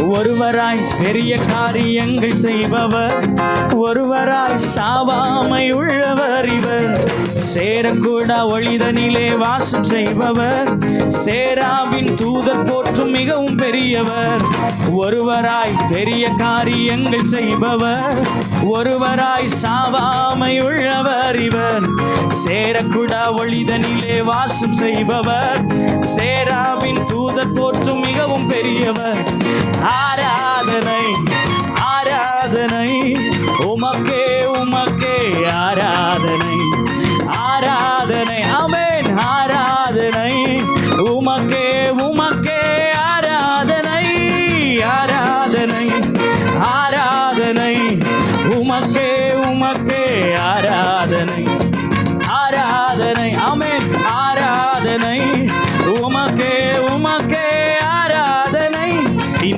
ஒருவராய் பெரிய காரியங்கள் செய்பவர் ஒருவராய் சாவாமை உள்ளவர் இவர். சேரக்கூடா ஒளிதனிலே வாசம் செய்பவர் சேராவின் தூதர் போற்றும் மிகவும் பெரியவர். ஒருவராய் பெரிய காரியங்கள் செய்பவர் ஒருவராய் சாவாமை உள்ளவர் இவர். சேரக்குடா ஒளிதனிலே வாசம் செய்பவர் சேராவின் தூதர் போற்றும் மிகவும் பெரியவர். ஆராதனை ஆராதனை. உமக்கே உமக்கே ஆராதனை. ஆராதனை அமேன் ஆராதனை. உமக்கே உமக்கே ஆராதனை ஆராதனை. ஆராதனை உமக்கே உமக்கே ஆராதனை. ஆராதனை அமேன் ஆராதனை.